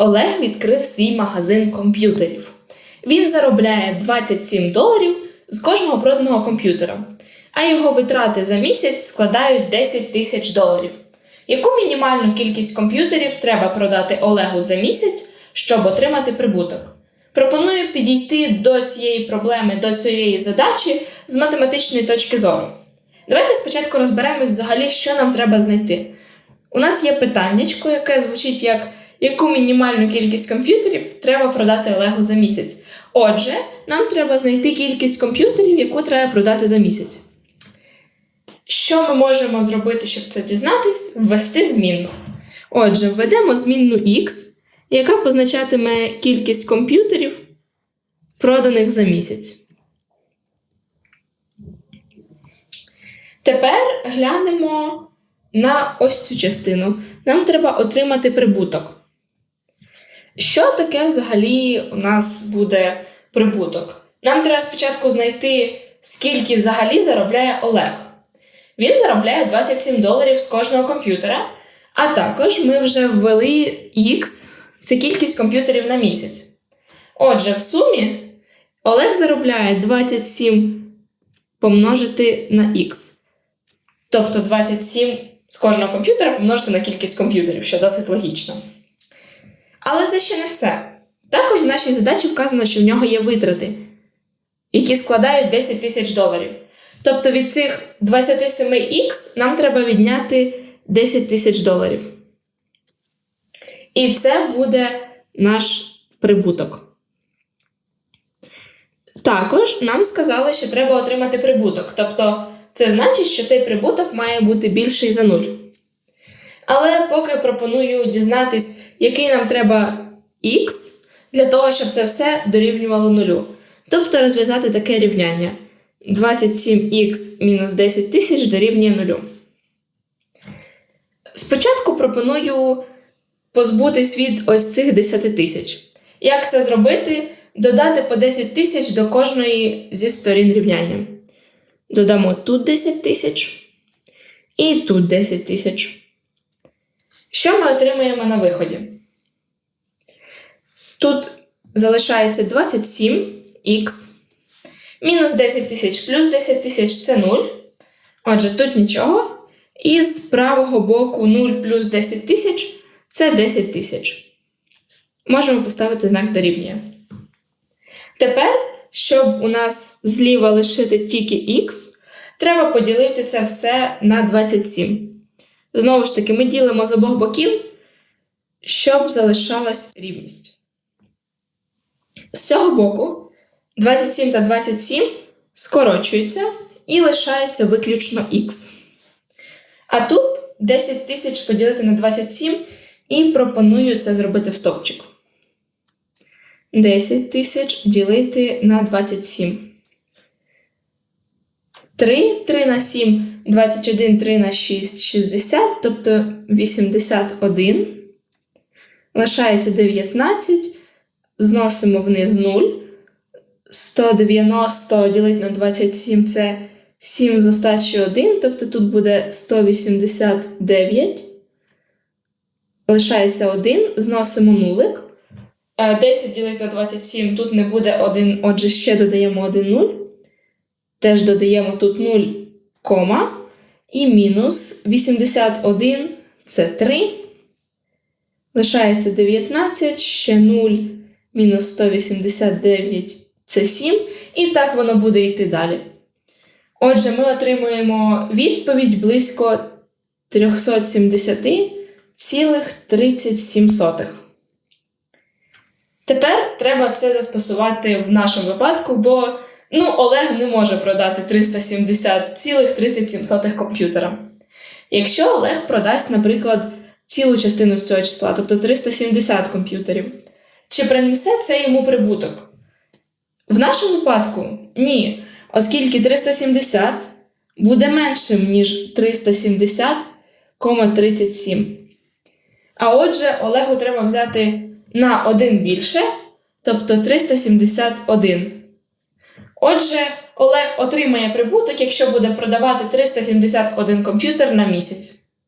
Олег відкрив свій магазин комп'ютерів. Він заробляє 27 доларів з кожного проданого комп'ютера, а його витрати за місяць складають 10 тисяч доларів. Яку мінімальну кількість комп'ютерів треба продати Олегу за місяць, щоб отримати прибуток? Пропоную підійти до цієї проблеми, до цієї задачі з математичної точки зору. Давайте спочатку розберемось взагалі, що нам треба знайти. У нас є питаннячко, яке звучить як яку мінімальну кількість комп'ютерів треба продати Олегу за місяць. Отже, нам треба знайти кількість комп'ютерів, яку треба продати за місяць. Що ми можемо зробити, щоб це дізнатись? Ввести змінну. Отже, введемо змінну X, яка позначатиме кількість комп'ютерів, проданих за місяць. Тепер глянемо на ось цю частину. Нам треба отримати прибуток. Що таке взагалі у нас буде прибуток? Нам треба спочатку знайти, скільки взагалі заробляє Олег. Він заробляє 27 доларів з кожного комп'ютера, а також ми вже ввели X, це кількість комп'ютерів на місяць. Отже, в сумі Олег заробляє 27 помножити на X. Тобто 27 з кожного комп'ютера помножити на кількість комп'ютерів, що досить логічно. Але це ще не все. Також в нашій задачі вказано, що в нього є витрати, які складають 10 тисяч доларів. Тобто від цих 27х нам треба відняти 10 тисяч доларів. І це буде наш прибуток. Також нам сказали, що треба отримати прибуток. Тобто, це значить, що цей прибуток має бути більший за 0. Але поки пропоную дізнатись, який нам треба х для того, щоб це все дорівнювало нулю. Тобто розв'язати таке рівняння. 27х мінус 10 тисяч дорівнює нулю. Спочатку пропоную позбутись від ось цих 10 тисяч. Як це зробити? Додати по 10 тисяч до кожної зі сторін рівняння. Додамо тут 10 тисяч і тут 10 тисяч. Що ми отримаємо на виході? Тут залишається 27х. Мінус 10 тисяч плюс 10 тисяч це 0. Отже, тут нічого. І з правого боку 0 плюс 10 тисяч це 10 тисяч. Можемо поставити знак дорівнює. Тепер, щоб у нас зліва лишити тільки х, треба поділити це все на 27. Знову ж таки, ми ділимо з обох боків, щоб залишалась рівність. З цього боку 27 та 27 скорочуються і лишається виключно х. А тут 10 тисяч поділити на 27 і пропоную це зробити в стовпчик. 10 тисяч ділити на 27. 3, 3 на 7, 21, 3 на 6, 60, тобто 81. Лишається 19. Зносимо вниз 0. 190 ділити на 27 це 7 з остачі 1, тобто тут буде 189. Лишається 1, зносимо нулик. 10 ділити на 27, тут не буде 1, отже, ще додаємо 1 0. Теж додаємо тут 0, кома. І мінус 81 це 3. Лишається 19, ще 0, мінус 189 це 7. І так воно буде йти далі. Отже, ми отримуємо відповідь близько 370,37. Тепер треба це застосувати в нашому випадку, бо ну, Олег не може продати 370,37 комп'ютера. Якщо Олег продасть, наприклад, цілу частину з цього числа, тобто 370 комп'ютерів, чи принесе це йому прибуток? В нашому випадку ні, оскільки 370 буде меншим, ніж 370,37. А отже, Олегу треба взяти на 1 більше, тобто 371. Отже, Олег отримає прибуток, якщо буде продавати 371 комп'ютер на місяць.